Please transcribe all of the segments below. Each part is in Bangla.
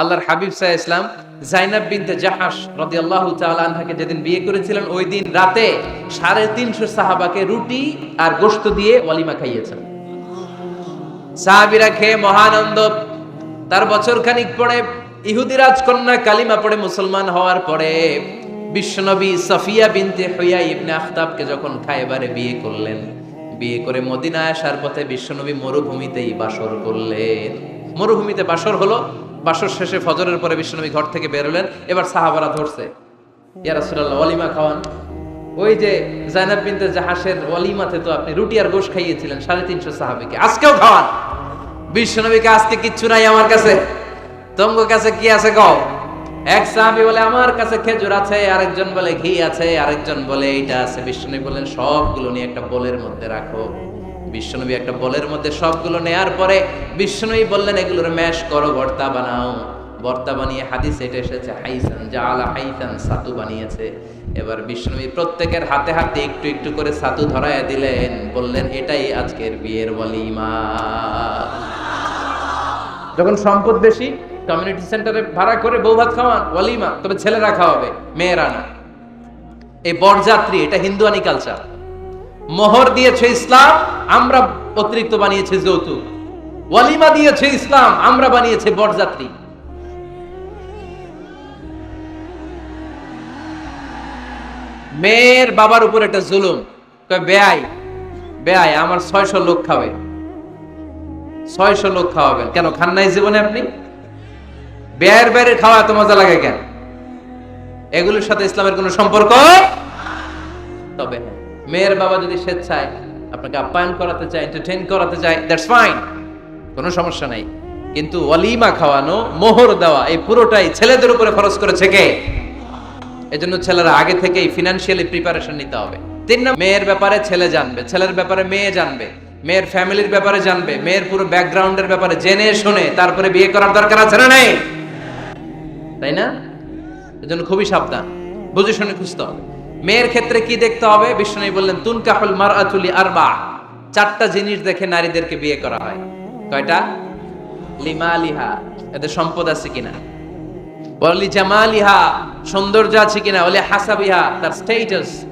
আল্লাহর হাবিব সাহ ইসলাম জাইনাব বিনতে জাহাস রাদিয়াল্লাহু তাআলা আনহাকে যেদিন বিয়ে করেছিলেন, ওই দিন রাতে সাড়ে তিনশো সাহাবাকে রুটি আর গোশত দিয়ে ওয়ালিমা খাইয়েছেন। সাহাবিরা খেয়ে মহানন্দ তার বছর খানিক পরে ইহুদি রাজকন্যা কালিমা পড়ে মুসলমান হওয়ার পরে বিশ্বনবী সফিয়া বিনতে হইয়া ইবনে আখতাবকে যখন খায়বারে বিয়ে করলেন, বিয়ে করে মদিনায় আসার পথে বিশ্বনবী মরুভূমিতেই বাসর করলেন। মরুভূমিতে বাসর হলো বাসর শেষে ফজরের পরে বিশ্বনবী ঘর থেকে বেরোলেন এবার সাহাবারা ধরছে, ইয়া ওয়ালিমা খাওয়ান? ওই যে জাইনাব বিনতে জাহাসের ওয়ালিমাতে তো আপনি রুটি আর গোশ খাইয়েছিলেন, সাড়ে তিনশো সাহাবিকে। আজকেও খাওয়ান। বিশ্বনবীকে আজকে কিচ্ছু নাই আমার কাছে। তোমার কাছে কি আছে কও? এক সাহাবি বলে, আমার কাছে খেজুর আছে, আরেকজন বলে ঘি আছে, আরেকজন বলে এইটা আছে। বিশ্বনবী বলেন সবগুলো নিয়ে একটা বোলের মধ্যে রাখো। বিশ্বনবী একটা বলের মধ্যে সবগুলো নেয়ার পরে বিশ্বনবী বললেন, এগুলোর ম্যাশ করো, ভর্তা বানাও। ভর্তা বানিয়ে হাদিস এটা এসেছে, হাইসান জালা হাইসান সাতু বানিয়েছে। এবার বিষ্ণুবী প্রত্যেকের হাতে হাতে একটু একটু করে সাতু ধরায় দিলেন, বললেন, এটাই আজকের বিয়ের ওয়ালিমা। যখন সম্পদ বেশি কমিউনিটি সেন্টারে ভাড়া করে বউ ভাত খাওয়ান ওয়ালিমা, তবে ছেলেরা খাওয়াবে, মেয়েরা না। এই বরযাত্রী, এটা হিন্দুয়ানি কালচার মোহর দিয়েছে ইসলাম আমরা অতিরিক্ত বানিয়েছে যৌতুক। ওয়ালিমা দিয়েছে ইসলাম আমরা বানিয়েছে বরযাত্রী। মেয়ের বাবার উপর একটা জুলুম। বেআই বেআই আমার ছয়শো লোক খাবে। ছয়শো লোক খাওয়াবেন। কেন খান নাই জীবনে আপনি? বেয়ের বাইরে খাওয়া এত মজা লাগে কেন? এগুলোর সাথে ইসলামের কোনো সম্পর্ক? তবে হ্যাঁ, মেয়ের বাবা যদি স্বেচ্ছায় আপনাকে আপ্যায়ন করাতে চায় এন্টারটেইন করাতে চায় দ্যাটস ফাইন কোনো সমস্যা নাই। কিন্তু ওয়ালিমা খাওয়ানো, মোহর দেওয়া, এই পুরোটাই ছেলেদের উপরে খরচ করেছে কে? এজন্য ছেলেরা আগে থেকেই ফিনান্সিয়ালি প্রিপারেশন নিতে হবে। তিন নম্বর মেয়ের ব্যাপারে ছেলে জানবে, ছেলের ব্যাপারে মেয়ে জানবে, মেয়ের ফ্যামিলির ব্যাপারে জানবে, মেয়ের পুরো ব্যাকগ্রাউন্ডের ব্যাপারে জেনে শুনে তারপরে বিয়ে করার দরকার আছে না নাই? তাই না? এজন্য খুবই সাবধান, বুঝে শুনে খুঁজতে হবে। মেয়ের ক্ষেত্রে কি দেখতে হবে? বিষ্ণু বললেন তুন কাহুল মার আতুলি আরবা চারটা জিনিস দেখে নারীদেরকে বিয়ে করা হয়। কয়টা? লিমা লিহা এদের সম্পদ আছে কিনা? বলি জামালিহা সৌন্দর্য আছে কিনা? বলে, হাসাবিহা, তার status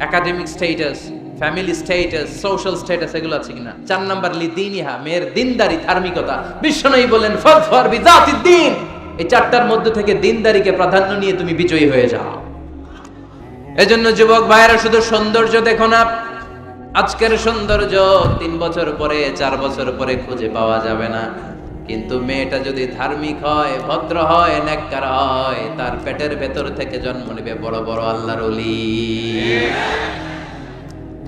academic status family status social status এগুলো আছে কিনা? চার নাম্বার লি দিনিহা মেয়ের দিনদারি, ধার্মিকতা। বিশ্বনবী বলেন দিন এই চারটার মধ্যে থেকে দিনদারিকে প্রাধান্য নিয়ে তুমি বিজয়ী হয়ে যাও। এজন্য যুবক ভাইয়েরা, শুধু সৌন্দর্য দেখো না। আজকের সৌন্দর্য তিন বছর পরে, চার বছর পরে খুঁজে পাওয়া যাবে না। কিন্তু মেয়েটা যদি ধার্মিক হয়, ভদ্র হয় নেককার হয়, তার পেটের ভেতর থেকে জন্ম নেবে বড় বড় আল্লাহর অলি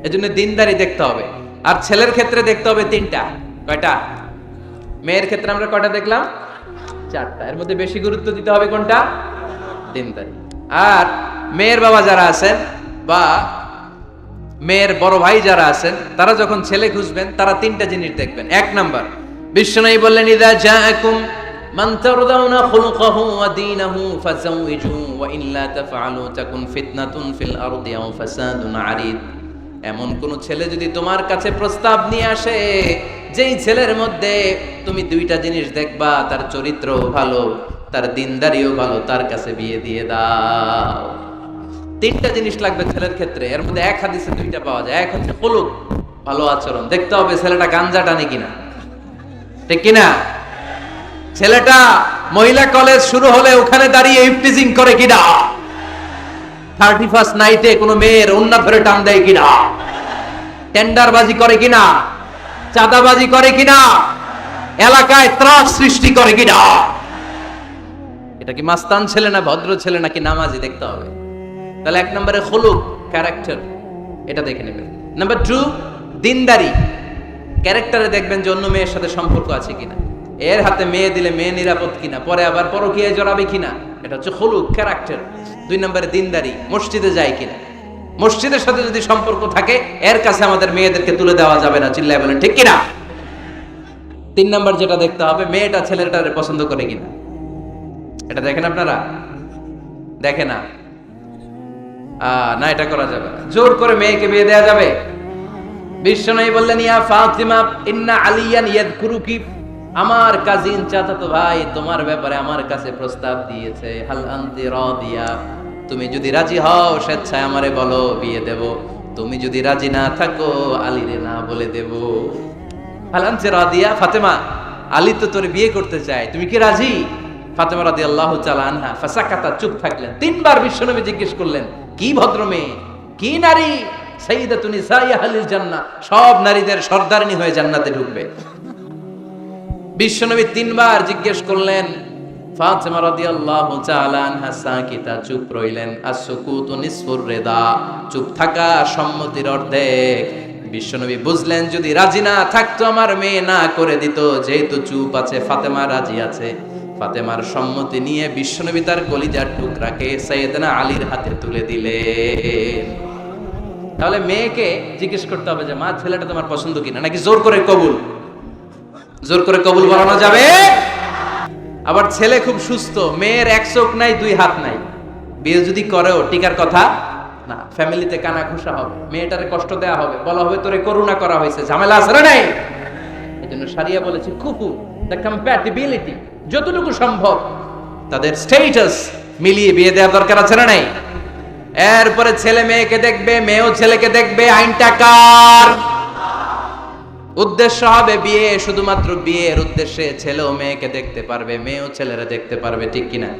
এজন্য দিনদারি দেখতে হবে। আর ছেলের ক্ষেত্রে দেখতে হবে তিনটা। কয়টা? মেয়ের ক্ষেত্রে আমরা কয়টা দেখলাম? চারটা। এর মধ্যে বেশি গুরুত্ব দিতে হবে কোনটা? দিনদারি। আর মেয়ের বাবা যারা আছেন বা মেয়ের বড় ভাই যারা আছেন, তারা যখন ছেলে খুঁজবেন, তারা তিনটা জিনিস দেখবেন। এক নাম্বার, বিশ্বনবী বললেন, ইদা তাফআলু, তাকুন ফিতনাতুন ফিল আরদি আও ফাসাদুন আরিদ। এমন কোন ছেলে যদি তোমার কাছে প্রস্তাব নিয়ে আসে, যেই ছেলের মধ্যে তুমি দুইটা জিনিস দেখবা, তার চরিত্র ভালো তার দিনদারিও ভালো, তার কাছে বিয়ে দিয়ে দাও। তিনটা জিনিস লাগবে ছেলের ক্ষেত্রে, এর মধ্যে এক হাদিসে দুইটা পাওয়া যায়। এক হচ্ছে হলুক ভালো আচরণ। দেখতে হবে ছেলেটা গাঞ্জা টানে কিনা। ঠিক কিনা? ছেলেটা মহিলা কলেজ শুরু হলে ওখানে দাঁড়িয়ে ইফটিজিং করে কিনা? থার্টি ফার্স্ট নাইটে কোনো মেয়ের অন্য ধরে টান দেয় কিনা? টেন্ডারবাজি করে কিনা? চাঁদাবাজি করে কিনা? এলাকায় ত্রাস সৃষ্টি করে কিনা? এটা কি মাস্তান ছেলে না ভদ্র ছেলে নাকি নামাজি দেখতে হবে? তাহলে এক নম্বরে হলুক ক্যারেক্টার এটা দেখে নেবেন। নাম্বার টু দিনদারি। ক্যারেক্টারে দেখবেন যে অন্য মেয়ের সাথে সম্পর্ক আছে কিনা। এর হাতে মেয়ে দিলে মেয়ে নিরাপদ কিনা, পরে আবার পরকীয়ায় জড়াবে কিনা, এটা হচ্ছে হলুক ক্যারেক্টার দুই নম্বরে দিনদারি, মসজিদে যায় কিনা। মসজিদের সাথে যদি সম্পর্ক থাকে, এর কাছে আমাদের মেয়েদেরকে তুলে দেওয়া যাবে না, চিল্লায় বলেন, ঠিক কিনা? তিন নাম্বার যেটা দেখতে হবে, মেয়েটা ছেলেটারে পছন্দ করে কিনা। এটা দেখেন আপনারা? দেখে না। না, এটা করা যাবে জোর করে মেয়েকে বিয়ে দেওয়া যাবে। বললেন, ইয়া ফাতিমা, ইন্না আলিয়ান আমার কাজিন চাচাতো ভাই তোমার ব্যাপারে আমার কাছে প্রস্তাব দিয়েছে। হাল আনতে তুমি যদি রাজি হও, স্বেচ্ছায় আমারে বলো, বিয়ে দেব। তুমি যদি রাজি না থাকো, আলীরে না বলে দেব। হাল আনতে ফাতেমা, আলী তো তোর বিয়ে করতে চায়। তুমি কি রাজি? ফাতেমা রাদি আল্লাহ আনহা ফাসাকাতা, চুপ থাকলেন। তিনবার বিশ্বনবী জিজ্ঞেস করলেন, কি ভদ্র মেয়ে কি নারী? সব নারীদের সর্দারিনী হয়ে জান্নাতে ঢুকবে। বিশ্বনবী তিনবার জিজ্ঞেস করলেন, ফাতেমা আনহা সাকিতা, চুপ রইলেন? আসুকুতু চুপ থাকা সম্মতির অর্ধেক বিশ্বনবী বুঝলেন, যদি রাজি না থাকতো, আমার মেয়ে না করে দিত। যেহেতু চুপ আছে, ফাতেমা রাজি আছে। ফাতেমার সম্মতি নিয়ে বিশ্বনবী তার কলিজার টুকরাকে সাইয়েদনা আলীর হাতে তুলে দিলে। তাহলে মেয়েকে জিজ্ঞেস করতে হবে যে, মা, ছেলেটা তোমার পছন্দ কিনা? নাকি জোর করে কবুল? জোর করে কবুল বলানো যাবে? আবার ছেলে খুব সুস্থ, মেয়ের এক চোখ নাই, দুই হাত নাই। বিয়ে যদি করেও, টিকার কথা? না, ফ্যামিলিতে কানা ঘুষা হবে, মেয়েটারে কষ্ট দেয়া হবে, বলা হবে, তোরে করুণা করা হয়েছে, ঝামেলা আছে না নাই? এই জন্য সারিয়া বলেছে, খুকু দ্য কম্প্যাটিবিলিটি যতটুকু সম্ভব তাদের স্টেটাস মিলিয়ে বিয়ে দেওয়ার দরকার আছে না নাই? এরপরে ছেলে মেয়েকে দেখবে, মেয়েও ছেলেকে দেখবে আইনটা কার উদ্দেশ্য হবে বিয়ে, শুধুমাত্র বিয়ের উদ্দেশ্যে ছেলেও মেয়েকে দেখতে পারবে, মেয়েও ছেলেরা দেখতে পারবে, ঠিক কিনা?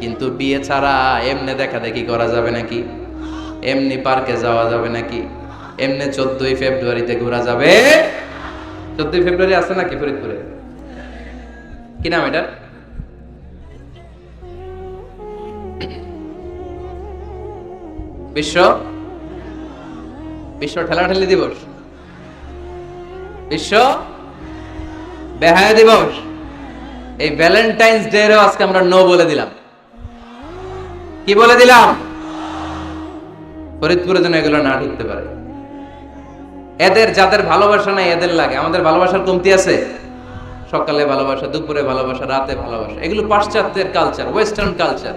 কিন্তু বিয়ে ছাড়া এমনি দেখা দেখি করা যাবে নাকি? এমনি পার্কে যাওয়া যাবে নাকি? এমনি চোদ্দই ফেব্রুয়ারিতে ঘোরা যাবে? চোদ্দই ফেব্রুয়ারি আছে নাকি ফরিদপুরে? কি নাম এটার? বিশ্ব? বিশ্ব ঠেলাঠেলি দিবস। বিশ্ব? বেহায়া দিবস। এই ভ্যালেন্টাইন্স ডে রেও আজকে আমরা নো বলে দিলাম। কি বলে দিলাম? ফরিদপুরে যেন এগুলো না ঢুকতে পারে। এদের যাদের ভালোবাসা নাই, এদের লাগে। আমাদের ভালোবাসার কমতি আছে? সকালে ভালোবাসা, দুপুরে ভালোবাসা, রাতে ভালোবাসা। এগুলো পাশ্চাত্যের কালচার ওয়েস্টার্ন কালচার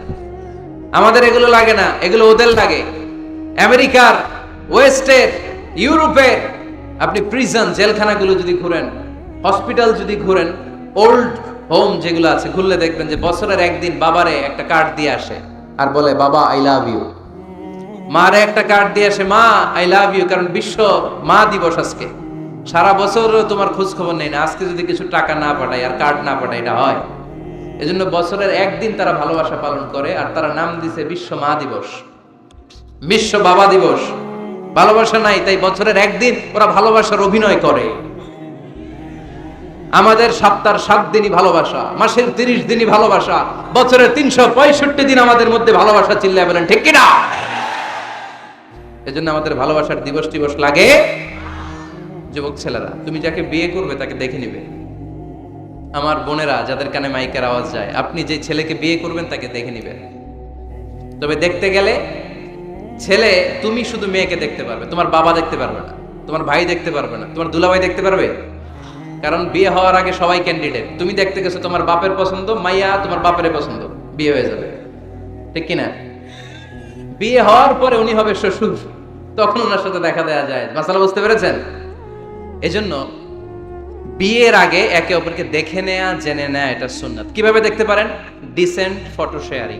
আমাদের এগুলো লাগে না, এগুলো ওদের লাগে। আমেরিকার, ওয়েস্টের, ইউরোপের। আপনি প্রিজন জেলখানাগুলো যদি ঘুরেন হসপিটাল যদি ঘুরেন ওল্ড হোম যেগুলো আছে, ঘুরলে দেখবেন যে বছরের একদিন বাবারে একটা কার্ড দিয়ে আসে আর বলে, বাবা আই লাভ ইউ মারে একটা কার্ড দিয়ে আসে, মা আই লাভ ইউ কারণ বিশ্ব মা দিবস আজকে। সারা বছর তোমার খোঁজ খবর নেই না। আজকে যদি কিছু টাকা না পাঠায় আর কার্ড না পাঠায়, এটা হয়। এজন্য বছরের একদিন তারা ভালোবাসা পালন করে আর তারা নাম দিছে বিশ্ব মা দিবস। বিশ্ব বাবা দিবস। ভালোবাসা নাই, তাই বছরের একদিন ওরা ভালোবাসার অভিনয় করে। আমাদের সপ্তাহের সাত দিনই ভালোবাসা, মাসের তিরিশ দিনই ভালোবাসা, বছরের তিনশো পঁয়ষট্টি দিন আমাদের মধ্যে ভালোবাসা চিল্লায় বলেন, ঠিক কিনা? এজন্য আমাদের ভালোবাসার দিবস টিবস লাগে। যুবক ছেলেরা, তুমি যাকে বিয়ে করবে তাকে দেখে নিবে। আমার বোনেরা যাদের কানে মাইকের আওয়াজ যায়, আপনি যে ছেলেকে বিয়ে করবেন তাকে দেখে নিবেন তবে দেখতে গেলে ছেলে, তুমি শুধু মেয়েকে দেখতে পারবে, তোমার বাবা দেখতে পারবে না, তোমার ভাই দেখতে পারবে না, তোমার দুলাভাই দেখতে পারবে? কারণ বিয়ে হওয়ার আগে সবাই ক্যান্ডিডেট তুমি দেখতে গেছো তোমার বাপের পছন্দ, মাইয়া তোমার বাপের পছন্দ, বিয়ে হয়ে যাবে। ঠিক কিনা? বিয়ে হওয়ার পরে উনি হবে শ্বশুর, তখন ওনার সাথে দেখা দেওয়া যায়। মাসালা বুঝতে পেরেছেন? এজন্য বিয়ের আগে একে অপরকে দেখে নেয়া, জেনে নেয়া, এটা সুন্নাত। কীভাবে দেখতে পারেন? ডিসেন্ট ফটো শেয়ারিং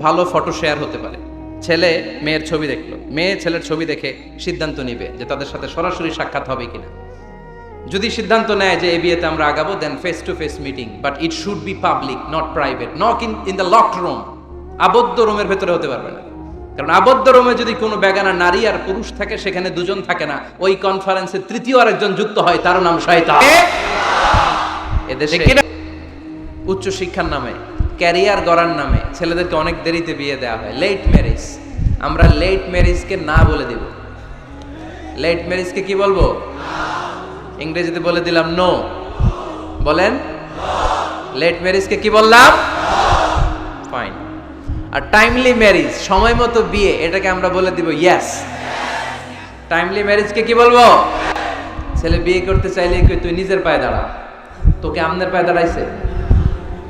ভালো ফটো শেয়ার হতে পারে। ছেলে মেয়ের ছবি দেখল। মেয়ে ছেলের ছবি দেখে সিদ্ধান্ত নিবে যে তাদের সাথে সরাসরি সাক্ষাৎ হবে কিনা। যদি সিদ্ধান্ত নেয় যে এই বিয়েতে আমরা আগাবো then face to face meeting but it should be public not private not in in the locked room আবদ্ধ রুমের ভেতরে হতে পারবে না। কারণ আবদ্ধ রোমে যদি কোনো বেগানা নারী আর পুরুষ থাকে সেখানে দুজন থাকে না। ওই কনফারেন্সে তৃতীয় আরেকজন যুক্ত হয় তার নাম শয়তান। এদেশে উচ্চ শিক্ষার নামে ক্যারিয়ার গড়ার নামে ছেলেদেরকে অনেক দেরিতে বিয়ে দেওয়া হয়। লেট ম্যারেজ আমরা লেট ম্যারেজকে না বলে দিব। লেট ম্যারেজকে কি বলব? ইংরেজিতে বলে দিলাম নো বলেন? লেট ম্যারেজকে কি বললাম? ফাইন আর টাইমলি ম্যারেজ সময় মতো বিয়ে, এটাকে আমরা বলে দিব ইয়াস টাইমলি ম্যারেজকে কি বলব? ছেলে বিয়ে করতে চাইলে কি তুই নিজের পায়ে দাঁড়া। তোকে আমনের পায়ে দাঁড়াইছে?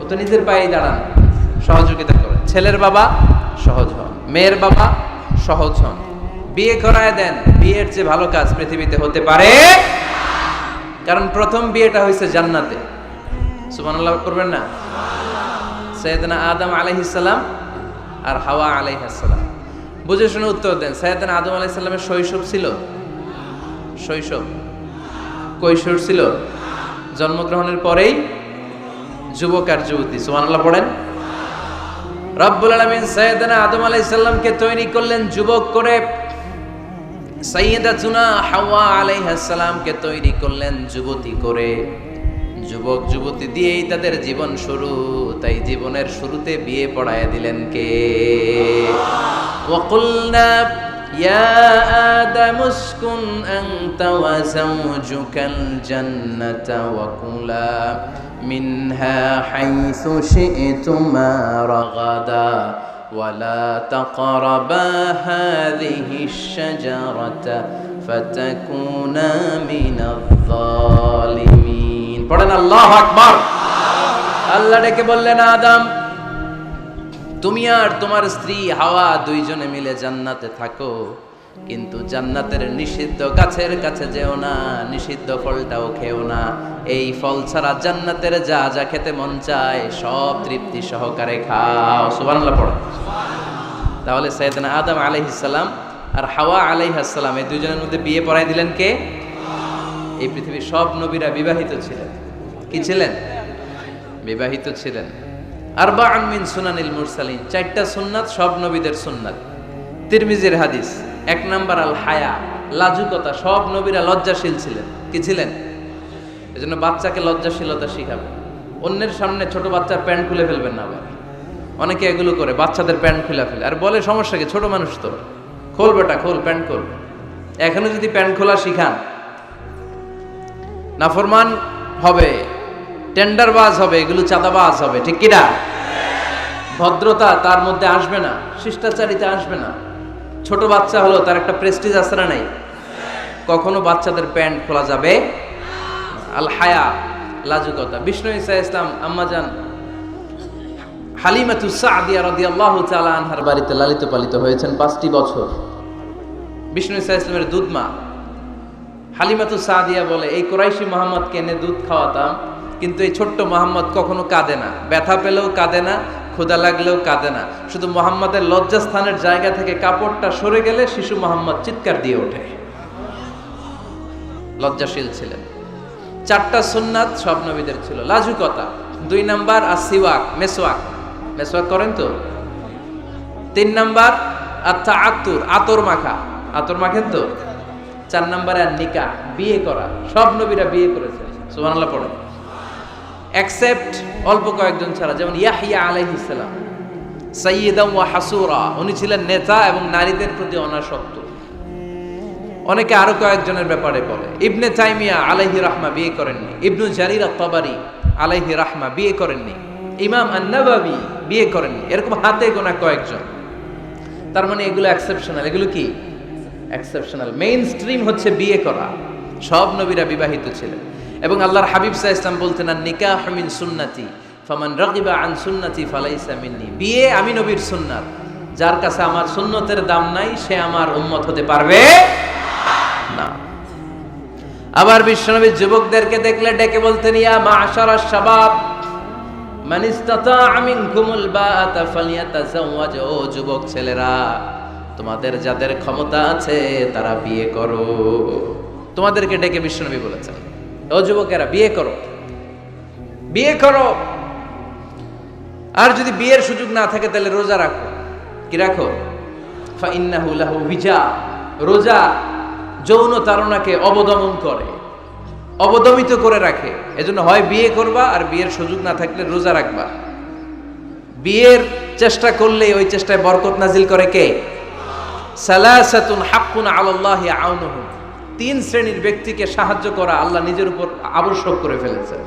ও তো নিজের পায়েই দাঁড়ান। সহযোগিতা করে। ছেলের বাবা সহজ হন, মেয়ের বাবা সহজ হন। বিয়ে করায় দেন, বিয়ের যে ভালো কাজ পৃথিবীতে হতে পারে। কারণ প্রথম বিয়েটা হয়েছে জান্নাতে। সুবহানাল্লাহ করবেন না? সৈয়দনা আদম আলাইহিসসালাম আর হাওয়া আলাইহিসসালাম বুঝে শুনে উত্তর দেন সৈয়দনা আদম আলাইহিসসালামের শৈশব ছিল? শৈশব? কৈশোর ছিল? জন্মগ্রহণের পরেই যুবক আর যুবতী, সুবহানাল্লাহ পড়েন। রব্বুল আলামিন সৈয়দনা আদম আলাইহিসসালামকে তৈরি করলেন যুবক করে। সাইয়েদাতুনা হাওয়া আলাইহিস সালামকে তৈরি করলেন যুবতী করে। যুবক যুবতী দিয়েই তাদের জীবন শুরু তাই জীবনের শুরুতে বিয়ে পড়ায় দিলেন কে وقلنا يا آدم اسكن أنت وزوجك الجنة وكلا منها حيث شئتما رغدا ولا تقربا هذه الشجرة فتكونا من الظالمين পড়েন আল্লাহ আকবার। আল্লাহ ডেকে বললেন, আদম, তুমি আর তোমার স্ত্রী হাওয়া দুইজনে মিলে জান্নাতে থাকো, কিন্তু জান্নাতের নিষিদ্ধ গাছের কাছে যেও না, নিষিদ্ধ ফলটাও খেও না। এই ফল ছাড়া জান্নাতের যা যা খেতে মন চায়, সব তৃপ্তি সহকারে খাও। সুবহানাল্লাহ, পড়ো। তাহলে সৈয়দনা আদম আলাইহিসসালাম আর হাওয়া আলাইহাসসালাম এই দুজনের মধ্যে বিয়ে পড়াই দিলেন কে? এই পৃথিবীর সব নবীরা বিবাহিত ছিলেন। কি ছিলেন? বিবাহিত ছিলেন। আরবা আনমিন সুনানিল মুরসালিন, চারটা সুন্নাত, সব নবীদের সুন্নাত। তিরমিজির হাদিস, এক নাম্বার আল হায়া, লাজুকতা, সব নবীরা লজ্জাশীল ছিলেন। কি ছিলেন? এজন্য বাচ্চাকে লজ্জাশীলতা শিখাবে। অন্যের সামনে ছোট বাচ্চার প্যান্ট খুলে ফেলবেন না আবার। অনেকে এগুলো করে, বাচ্চাদের প্যান্ট খুলে ফেলে। আর বলে, সমস্যা কি? ছোট মানুষ তো। খোল বেটা, খোল, প্যান্ট খোল। এখনও যদি প্যান্ট খোলা শিখান, নাফরমান হবে। টেন্ডারবাজ হবে, এগুলো চাঁদাবাজ হবে, ঠিক কিনা? ভদ্রতা তার মধ্যে আসবে না, শিষ্টাচারিতা আসবে না। ছোট বাচ্চা হলো, তার একটা প্রেস্টিজ না নাই। কখনো বাচ্চাদের প্যান্ট খোলা যাবে আল হায়া, লাজুকতা। বিষ্ণু ইসা ইসলাম আম্মাজান হালিমাতু সাদিয়া রাদিয়াল্লাহু তাআলা আনহার বাড়িতে লালিত পালিত হয়েছেন পাঁচটি বছর। বিষ্ণু ইসা ইসলামের দুধ মা। হালিমাতু সাদিয়া বলে, এই কোরাইশি মোহাম্মদকে এনে দুধ খাওয়াতাম কিন্তু এই ছোট্ট মোহাম্মদ কখনো কাঁদে না। ব্যথা পেলেও কাঁদে না ক্ষুদা লাগলেও কাঁদে না। শুধু মোহাম্মদের লজ্জাস্থানের জায়গা থেকে কাপড়টা সরে গেলে শিশু মোহাম্মদ চিৎকার দিয়ে ওঠে। লজ্জাশীল ছিলেন। চারটা সুন্নাত সব নবীদের ছিল। লাজুকতা, দুই নাম্বার আর সিওয়াক, মেসোয়াক। মেসোয়াক করেন তো? তিন নাম্বার আচ্ছা আতুর আতর মাখা। আতর মাখেন তো? চার নাম্বারে আর নিকা, বিয়ে করা। সব নবীরা বিয়ে করেছে। সুবহানাল্লাহ পড়ে অ্যাকসেপ্ট অল্প কয়েকজন ছাড়া, যেমন ইয়াহিয়া আলাইহিস সালাম সাইয়্যিদা ওয়া হাসুরা, উনি ছিলেন নেতা এবং নারীদের প্রতি অনাসক্ত। অনেকে আরও কয়েকজনের ব্যাপারে বলে, ইবনে তাইমিয়া আলাইহি রাহমা বিয়ে করেননি, ইবনু জারির আত-তাবারি আলাইহি রাহমা বিয়ে করেননি, ইমাম আন-নাবাবি বিয়ে করেননি, এরকম হাতে গোনা কয়েকজন। তার মানে এগুলো এক্সেপশনাল এগুলো কি? এক্সেপশনাল মেইন স্ট্রিম হচ্ছে বিয়ে করা। সব নবীরা বিবাহিত ছিলেন। এবং আল্লাহর হাবিব সাহা ইসলাম বলতেন আর নিকাহ মিন সুন্নাতি, ফামান রাগিবা আন সুন্নাতি ফালাইসা মিন্নি। বিয়ে আমি নবীর সুন্নাত। যার কাছে আমার সুন্নতের দাম নাই, সে আমার উম্মত হতে পারবে না। আবার বিশ্বনবী যুবকদেরকে দেখলে ডেকে বলতেন, ইয়া মাশারা শাবাব, মান ইসতাতা মিনকুমুল ও যুবক ছেলেরা, তোমাদের যাদের ক্ষমতা আছে, তারা বিয়ে করো। তোমাদেরকে ডেকে বিশ্বনবী বলেছেন। যুবকেরা, বিয়ে করো। বিয়ে করো। আর যদি বিয়ের সুযোগ না থাকে, তাহলে রোজা রাখো। কি রাখো? ভিজা রোজা যৌন তারণাকে অবদমন করে, অবদমিত করে রাখে। এজন্য হয় বিয়ে করবা, আর বিয়ের সুযোগ না থাকলে রোজা রাখবা। বিয়ের চেষ্টা করলে ওই চেষ্টায় বরকত নাজিল করে কে? সালাসাতুন হাক্কুন আলাল্লাহি আউনুহুম। তিন শ্রেণির ব্যক্তিকে সাহায্য করা আল্লাহ নিজের উপর আবশ্যক করে ফেলেছেন।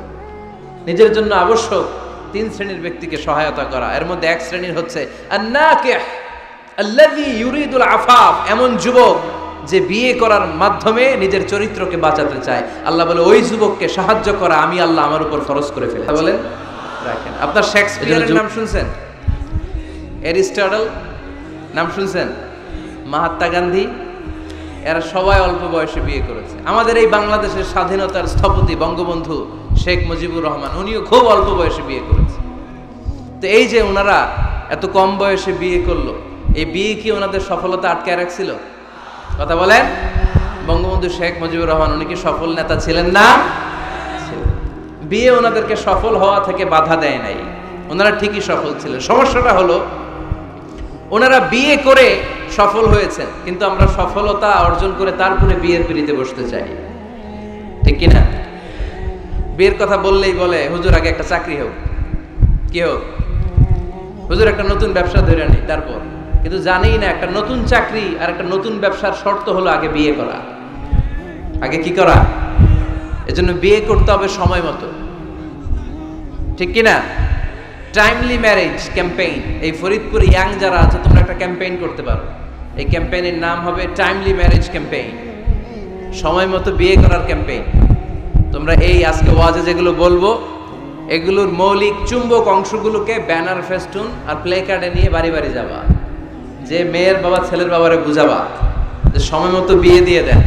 নিজের জন্য আবশ্যক তিন শ্রেণির ব্যক্তিকে সহায়তা করা। এর মধ্যে এক শ্রেণির হচ্ছে ইউরিদুল আফাফ। এমন যুবক যে বিয়ে করার মাধ্যমে নিজের চরিত্রকে বাঁচাতে চায়। আল্লাহ বলে ওই যুবককে সাহায্য করা আমি আল্লাহ আমার উপর ফরজ করে ফেলে বলেন রাখেন। আপনার শেক্সপিয়ারের নাম শুনছেন? এরিস্টটল নাম শুনছেন? মহাত্মা গান্ধী? এরা সবাই অল্প বয়সে বিয়ে করেছে। আমাদের এই বাংলাদেশের স্বাধীনতার স্থপতি বঙ্গবন্ধু শেখ মুজিবুর রহমান, উনিও খুব অল্প বয়সে বিয়ে করেছে। তো এই যে ওনারা এত কম বয়সে বিয়ে করল, এই বিয়ে কি ওনাদের সফলতা আটকে রাখছিল? কথা বলেন। বঙ্গবন্ধু শেখ মুজিবুর রহমান, উনি কি সফল নেতা ছিলেন না? বিয়ে ওনাদেরকে সফল হওয়া থেকে বাধা দেয় নাই। ওনারা ঠিকই সফল ছিলেন। সমস্যাটা হলো ওনারা বিয়ে করে সফল হয়েছেন, কিন্তু আমরা সফলতা অর্জন করে তারপরে বিয়ের পিড়িতে বসতে চাই। ঠিক কিনা? বিয়ের কথা বললেই বলে, হুজুর, আগে একটা চাকরি হোক। কি হোক? হুজুর, একটা নতুন ব্যবসা ধরে নেই তারপর। কিন্তু জানেই না, একটা নতুন চাকরি আর একটা নতুন ব্যবসার শর্ত হলো আগে বিয়ে করা। আগে কি করা? এজন্য বিয়ে করতে হবে সময় মতো। ঠিক কি না টাইমলি ম্যারেজ ক্যাম্পেইন এই ফরিদপুর ইয়াং যারা আছে, তোমরা একটা ক্যাম্পেইন করতে পারো। এই ক্যাম্পেইনের নাম হবে টাইমলি ম্যারেজ ক্যাম্পেইন সময় মতো বিয়ে করার ক্যাম্পেইন তোমরা এই আজকে ওয়াজে যেগুলো বলব, এগুলোর মৌলিক চুম্বক অংশগুলোকে ব্যানার, ফেস্টুন আর প্লে কার্ডে নিয়ে বাড়ি বাড়ি যাবা। যে মেয়ের বাবা ছেলের বাবারে বুঝাবা, যে সময় মতো বিয়ে দিয়ে দেন।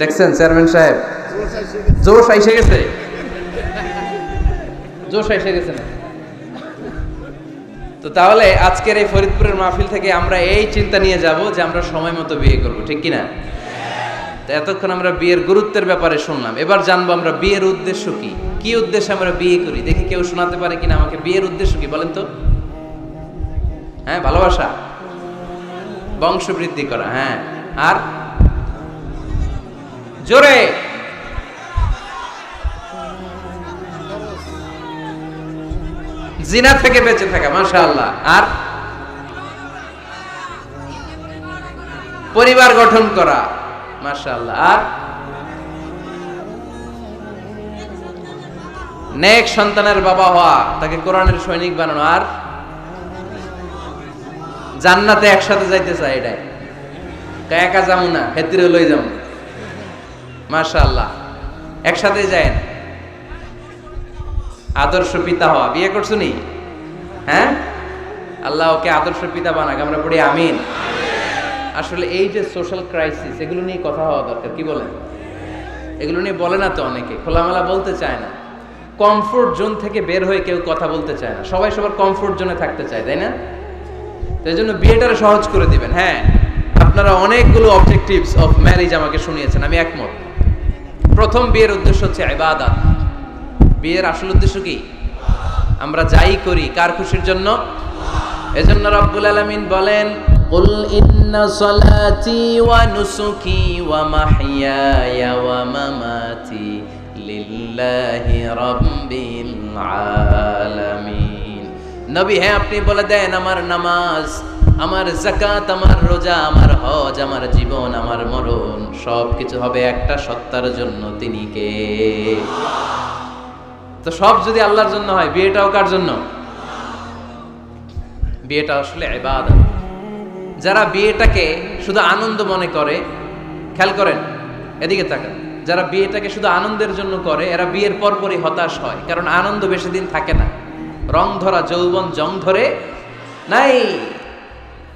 দেখছেন চেয়ারম্যান সাহেব? জোশ আইসে গেছে? জোশ আইসে গেছে না? তো তাহলে আজকের এই ফরিদপুরের মাহফিল থেকে আমরা এই চিন্তা নিয়ে যাব যে আমরা সময় মতো বিয়ে করব, ঠিক কিনা? এতক্ষণ আমরা বিয়ের গুরুত্বের ব্যাপারে শুনলাম। এবার জানব আমরা বিয়ের উদ্দেশ্য কি? কি উদ্দেশ্যে আমরা বিয়ে করি? দেখি কেউ শোনাতে পারে কিনা আমাকে। বিয়ের উদ্দেশ্য কি বলেন তো? হ্যাঁ ভালোবাসা? বংশ বৃদ্ধি করা হ্যাঁ। আর? জোরে! জিনা থেকে বেঁচে থাকা, মাশাআল্লাহ। আর পরিবার গঠন করা, মাশাআল্লাহ। আর নেক সন্তানের বাবা হওয়া, তাকে কোরআনের সৈনিক বানানো, আর জান্নাতে একসাথে যাইতে চাই এটাই। একা যাব না, হেতিরে লই যাব মাশাআল্লাহ। একসাথে যায় আদর্শ পিতা হওয়া। বিয়ে করছ নি? হ্যাঁ? আল্লাহ ওকে আদর্শ পিতা বানাক, আমরা পড়ি আমিন। আসলে এই যে সোশ্যাল ক্রাইসিস এগুলো নিয়ে কথা হওয়া দরকার, কি বলেন? এগুলো নিয়ে বলে না তো অনেকে, খোলামেলা বলতে চায় না। কমফোর্ট জোন থেকে বের হয়ে কেউ কথা বলতে চায় না। সবাই সবার কমফোর্ট জোনে থাকতে চায়, তাই না? তাই জন্য বিয়েটারে সহজ করে দিবেন। হ্যাঁ আপনারা অনেকগুলো অবজেক্টিভস অফ ম্যারেজ আমাকে শুনিয়েছেন, আমি একমত। প্রথম বিয়ের উদ্দেশ্য হচ্ছে ইবাদত। বিয়ের আসল উদ্দেশ্য কি আমরা যাই করি কার খুশির জন্য এজন্য রব্বুল আলামিন বলেন قل إن صلاتي ونسكي ومحياي ومماتي لله رب العالمين নবী হ্যাঁ আপনি বলে দেন আমার নামাজ আমার জাকাত আমার রোজা আমার হজ আমার জীবন আমার মরণ সব কিছু হবে একটা সত্তার জন্য তিনি কে তো সব যদি আল্লাহর জন্য হয়, বিয়েটাও কার জন্য? বিয়েটা আসলে যারা বিয়েটাকে শুধু আনন্দ মনে করে, খেয়াল করেন, এদিকে তাকান। যারা বিয়েটাকে শুধু আনন্দের জন্য করে, এরা বিয়ের পরপরই হতাশ হয়, কারণ আনন্দ বেশি দিন থাকে না। রং ধরা, যৌবন জং ধরে নাই।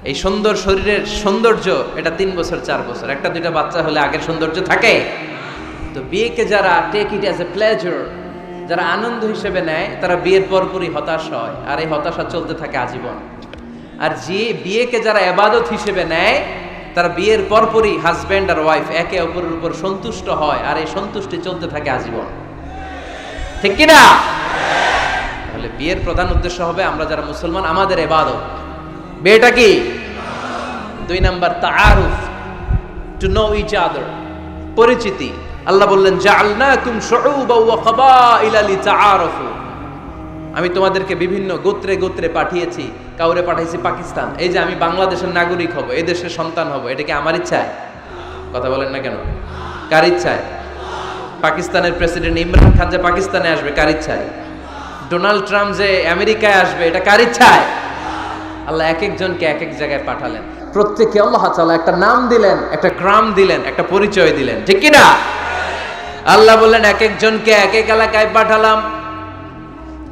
এই সুন্দর শরীরের সৌন্দর্য, এটা তিন বছর, চার বছর। একটা দুইটা বাচ্চা হলে আগের সৌন্দর্য থাকে। তো বিয়েকে যারা take it as a pleasure যারা আনন্দ হিসেবে নেয়, তারা বিয়ের পরপরই হতাশ হয়, আর এই হতাশা চলতে থাকে আজীবন। আর যে বিয়েকে যারা এবাদত হিসেবে নেয়, তারা বিয়ের পরপরই হাজব্যান্ড আর ওয়াইফ একে অপরের উপর সন্তুষ্ট হয়, আর এই সন্তুষ্টি চলতে থাকে আজীবন। ঠিক কিনা তাহলে বিয়ের প্রধান উদ্দেশ্য হবে আমরা যারা মুসলমান, আমাদের এবাদত। বিয়েটা কি? দুই নাম্বার, তাআরুফ টু নো ইচ আদার পরিচিতি। আল্লাহ বললেন আমি তোমাদেরকে বিভিন্ন গোত্রে গোত্রে পাঠিয়েছি, কাউরে পাঠাইছি পাকিস্তান। এই যে আমি বাংলাদেশের নাগরিক হব, এই দেশের সন্তান হব, এটা কি আমার ইচ্ছায়? কথা বলেন না কেন? কার ইচ্ছায়? পাকিস্তানের প্রেসিডেন্ট ইমরান খান যে পাকিস্তানে আসবে, কার ইচ্ছায়? ডোনাল্ড ট্রাম্প যে আমেরিকায় আসবে, এটা কার ইচ্ছায়? আল্লাহ এক একজনকে এক এক জায়গায় পাঠালেন। প্রত্যেকে আল্লাহ তাআলা একটা নাম দিলেন, একটা গ্রাম দিলেন, একটা পরিচয় দিলেন। ঠিক কি না আল্লাহ বললেন, এক একজনকে এক এক এলাকায় পাঠালাম।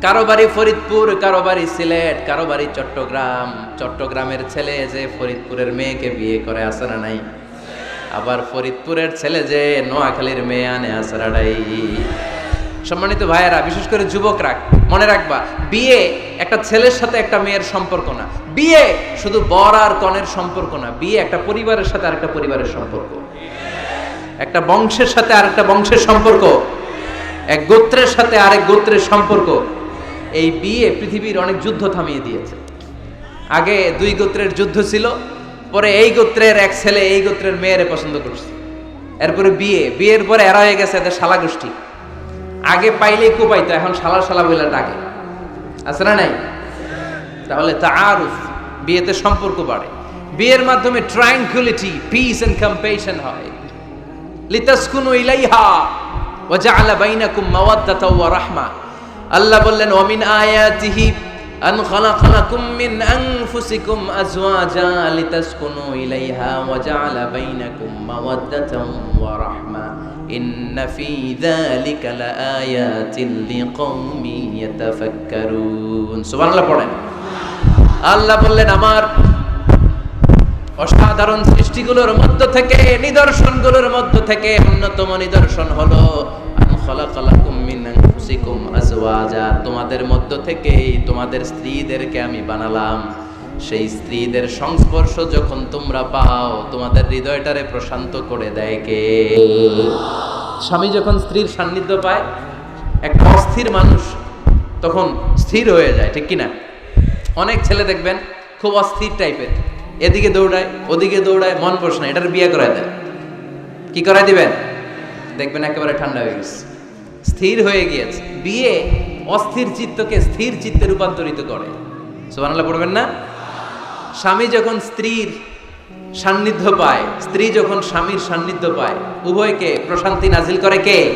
কারও বাড়ি ফরিদপুর, কারও বাড়ি সিলেট, কারও বাড়ি চট্টগ্রাম। চট্টগ্রামের ছেলে যে ফরিদপুরের মেয়েকে বিয়ে করে আসে না নাই। আবার ফরিদপুরের ছেলে যে নোয়াখালীর মেয়ে আনে আসারাডাই সম্মানিত ভাইয়েরা, বিশেষ করে যুবকরা, মনে রাখবা, বিয়ে একটা ছেলের সাথে একটা মেয়ের সম্পর্ক না। বিয়ে শুধু বর আর কনের সম্পর্ক না, বিয়ে একটা পরিবারের সাথে আর একটা পরিবারের সম্পর্ক। একটা বংশের সাথে আরেকটা বংশের সম্পর্ক, এক গোত্রের সাথে আরেক গোত্রের সম্পর্ক। এই বিয়ে পৃথিবীর অনেক যুদ্ধ থামিয়ে দিয়েছে। আগে দুই গোত্রের যুদ্ধ ছিল, পরে এই গোত্রের এক ছেলে এই গোত্রের মেয়েরে পছন্দ করছে। এরপরে বিয়ে, বিয়ের পরে এরা হয়ে গেছে এদের শালা গোষ্ঠী। আগে পাইলেই কোপাইতো এখন শালা শালা বলে ডাকে। আছে না নাই? তাহলে তা আরুফ বিয়েতে সম্পর্ক বাড়ে। বিয়ের মাধ্যমে ট্রায়াঙ্কুলিটি পিস এন্ড কম্পেশন হয়। লিতাসকুনু ইলাইহা ওয়া জাআলা বাইনাকুম মাওয়াদ্দাতা ওয়া রাহমা। আল্লাহ বললেন, ওয়া মিন আয়াতিহি আন খালাকালাকুম মিন আনফুসিকুম আজওয়াজা লিতাসকুনু ইলাইহা ওয়া জাআলা বাইনাকুম মাওয়াদ্দাতা ওয়া রাহমা। ইন্না ফি যালিকা লাআয়াতিন লিকওমিন ইয়াতাফাক্কারুন। সুবহানাল্লাহ পড়েন। আল্লাহ বললেন, আমার অসাধারণ সৃষ্টিগুলোর মধ্য থেকে, নিদর্শনগুলোর মধ্য থেকে অন্যতম নিদর্শন হলো তোমাদের মধ্য থেকেই তোমাদের স্ত্রীদেরকে আমি বানালাম। সেই স্ত্রীদের সংস্পর্শ যখন তোমরা পাও, তোমাদের হৃদয়টারে প্রশান্ত করে দেয় কে? স্বামী যখন স্ত্রীর সান্নিধ্য পায়, একটা অস্থির মানুষ তখন স্থির হয়ে যায়, ঠিক কিনা? অনেক ছেলে দেখবেন খুব অস্থির টাইপের এদিকে দৌড়ায়, ওদিকে দৌড়ায়, মন বসে না, এটার বিয়ে করায় দেয় কি করায় দিবেন? দেখবেন একেবারে ঠান্ডা হয়ে গেছে। স্থির হয়ে গিয়েছে। বিয়ে অস্থির চিত্তকে স্থির চিত্তে রূপান্তরিত করে। সুবহানাল্লাহ, পড়বেন না? স্বামী যখন স্ত্রীর সান্নিধ্য পায়, স্ত্রী যখন স্বামীর সান্নিধ্য পায়, উভয়কে প্রশান্তি নাজিল করে কে?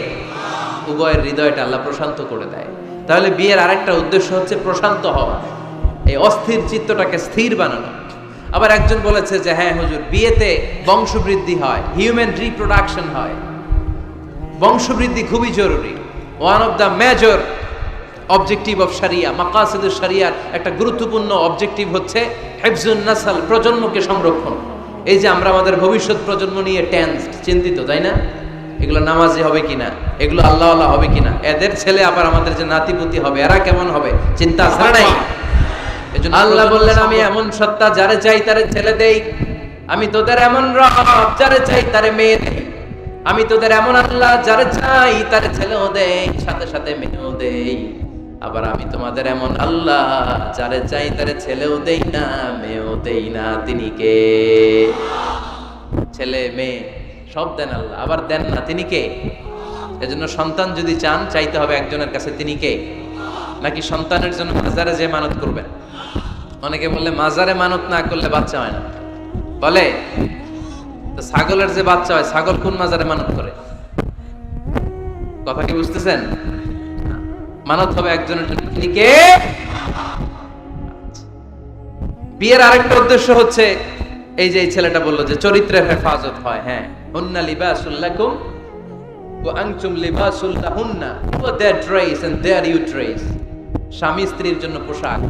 উভয়ের হৃদয়টা আল্লাহ প্রশান্ত করে দেয়। তাহলে বিয়ের আরেকটা উদ্দেশ্য হচ্ছে প্রশান্ত হওয়া। এই অস্থির চিত্তটাকে স্থির বানানো। আবার একজন বলেছে যে হ্যাঁ হুজুর, বিয়েতে বংশবৃদ্ধি হয় হিউম্যান রিপ্রোডাকশন হয়। বংশবৃদ্ধি খুবই জরুরি। One of the major objective of সারিয়া মাকাসিদুর সারিয়ার একটা গুরুত্বপূর্ণ অবজেক্টিভ হচ্ছে হেফজুন নাসাল, প্রজন্মকে সংরক্ষণ। এই যে আমরা আমাদের ভবিষ্যৎ প্রজন্ম নিয়ে টেন্স চিন্তিত, তাই না? এগুলো নামাজি হবে কিনা এগুলো আল্লাহ আল্লাহ হবে কিনা এদের ছেলে আবার আমাদের যে নাতিপুতি হবে, এরা কেমন হবে? চিন্তা আছে নাই। আল্লাহ বললেন আমি এমন সত্তা যারে চাই তারে ছেলে দেই। আমি তোদের এমন রব যারে চাই তারে মেয়ে দেই। আমি তোদের এমন আল্লাহ যারে চাই তারে ছেলেও দেই সাথে সাথে মেয়েও দেই। আবার আমি তোমাদের এমন আল্লাহ যারে চাই তারে ছেলেও দেই না মেয়েও দেই না। তিনি কে? ছেলে মেয়ে সব দেন আল্লাহ। আবার দেন না তিনি কে? এজন্য সন্তান যদি চান চাইতে হবে একজনের কাছে তিনি কে? নাকি সন্তানের জন্য মাজারে যে মানত করবেন? অনেকে বললে, মাজারে মানত না করলে বাচ্চা হয় না। বলে ছাগলের যে বাচ্চা হয়, ছাগল কোন মাজারে মানত করে? কথা কি বুঝতেছেন? মানত হবে একজনের জন্য। বিয়ের আরেকটা উদ্দেশ্য হচ্ছে, এই যে ছেলেটা বলল যে চরিত্রের হেফাজত হয় হ্যাঁ। হুন্না লিবাসুল্লাকুম ওয়া আনতুম লিবাসুল লাহুন্না ওয়া their dress and their you dress স্বামী স্ত্রীর জন্য পোশাক।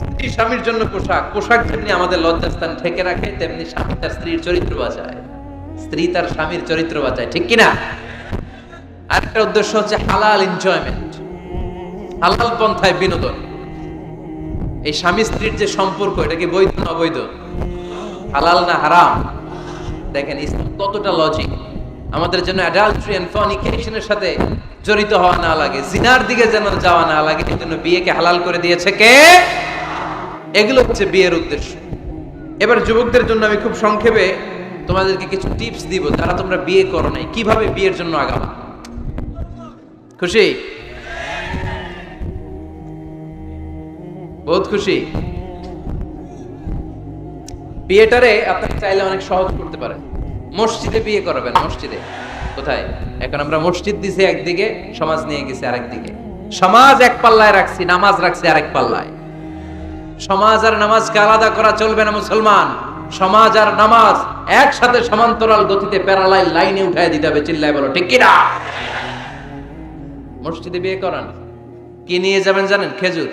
স্ত্রী স্বামীর জন্য পোশাক পোশাক যেমনি আমাদের লজ্জাস্থান ঢেকে রাখে, তেমনি স্বামী তার স্ত্রীর চরিত্র বাঁচায়। স্ত্রী তার স্বামীর চরিত্র বাঁচায়, ঠিক কিনা? আরেকটা উদ্দেশ্য হচ্ছে হালাল এনজয়মেন্ট হালাল পন্থায় বিনোদন। এই স্বামী স্ত্রীর যে সম্পর্ক, এটা কি বৈধ না অবৈধ? হালাল না হারাম? দেখেন, ইসলাম কতটা লজিক আমাদের জন্য অ্যাডাল্ট্রি এন্ড ফর্নিকেশনের সাথে জড়িত হওয়া না লাগে, জিনার দিকে যেন যাওয়া না লাগে এই জন্য বিয়েকে হালাল করে দিয়েছে কে? এগুলো হচ্ছে বিয়ের উদ্দেশ্য। এবার যুবকদের জন্য আমি খুব সংক্ষেপে তোমাদেরকে কিছু টিপস দিব, যারা তোমরা বিয়ে করো নাই, কীভাবে বিয়ের জন্য আগাবা। খুশি? বহুত খুশি? বিয়েটারে আপনারা চাইলে অনেক সহজ করতে পারেন। মসজিদে বিয়ে করাবেন, মসজিদে। কোথায়? এখন আমরা মসজিদ দিছি একদিকে, সমাজ নিয়ে গেছি আরেকদিকে। সমাজ এক পাল্লায় রাখছি, নামাজ রাখছি আরেক পাল্লায়। সমাজ আর নামাজকে আলাদা করা চলবে না মুসলমান। সমাজ আর নামাজ একসাথে সমান্তরাল গতিতে প্যারালাইল লাইনে উঠায় দিতে হবে, চিল্লায় বলো, ঠিক কিনা? মসজিদে বিয়ে করান। কি নিয়ে যাবেন জানেন? খেজুর।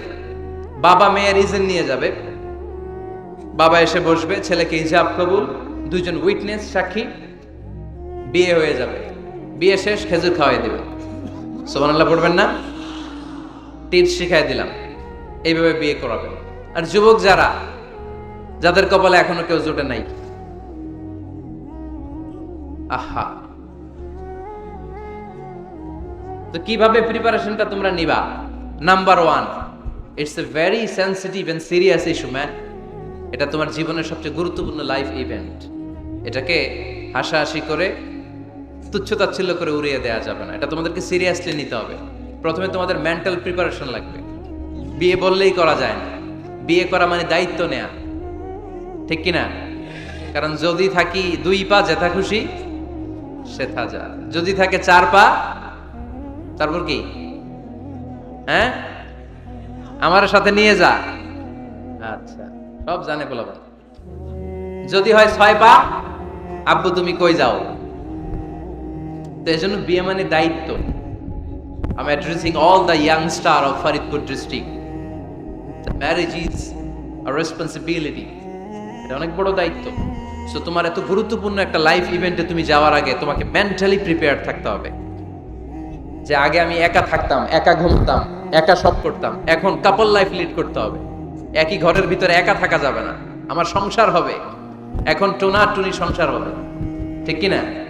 বাবা মেয়ের ইজেন নিয়ে যাবে। বাবা এসে বসবে, ছেলেকে ইজাব কবুল দুজন উইটনেস, সাক্ষী, বিয়ে হয়ে যাবে। বিয়ে শেষ, খেজুর খাওয়াই দেবে। সোমানাল্লাহ পড়বেন না? টিপস শিখাই দিলাম। এইভাবে বিয়ে করাবেন। আর যুবক যারা, যাদের কপালে এখনও কেউ জোটে নাই। আহা। তো কীভাবে প্রিপারেশনটা তোমরা নিবা? Number one it's a very sensitive and serious issue man এটা তোমার জীবনের সবচেয়ে গুরুত্বপূর্ণ লাইফ ইভেন্ট এটাকে হাসাহাসি করে তুচ্ছতাচ্ছিল্য করে উড়িয়ে দেওয়া যাবে না। এটা তোমাদেরকে সিরিয়াসলি নিতে হবে। প্রথমে তোমাদের মেন্টাল প্রিপারেশন লাগবে। বিয়ে বললেই করা যায় না। বিয়ে করা মানে দায়িত্ব নেয়া। ঠিক কি না কারণ যদি থাকি দুই পা যেথা খুশি, সেথা যা। যদি থাকে চার পা, তারপর কি? হ্যাঁ? আমার সাথে নিয়ে যা। আচ্ছা সব জানে বলব যদি হয় ছয় পা, আব্বু তুমি কই যাও? তো এই জন্য বিয়ে মানে দায়িত্ব। I'm addressing all the young of Faridpur Faridpur is a responsibility. এটা অনেক বড় দায়িত্ব। সো তোমার এত গুরুত্বপূর্ণ একটা লাইফ ইভেন্টে তুমি যাওয়ার আগে তোমাকে মেন্টালি প্রিপেয়ার থাকতে হবে। যে আগে আমি একা থাকতাম, একা ঘুমতাম, একা সব করতাম, এখন কাপল লাইফ লিড করতে হবে। একই ঘরের ভিতরে একা থাকা যাবে না। আমার সংসার হবে। এখন টোনা টুনি সংসার হবে। ঠিক কি না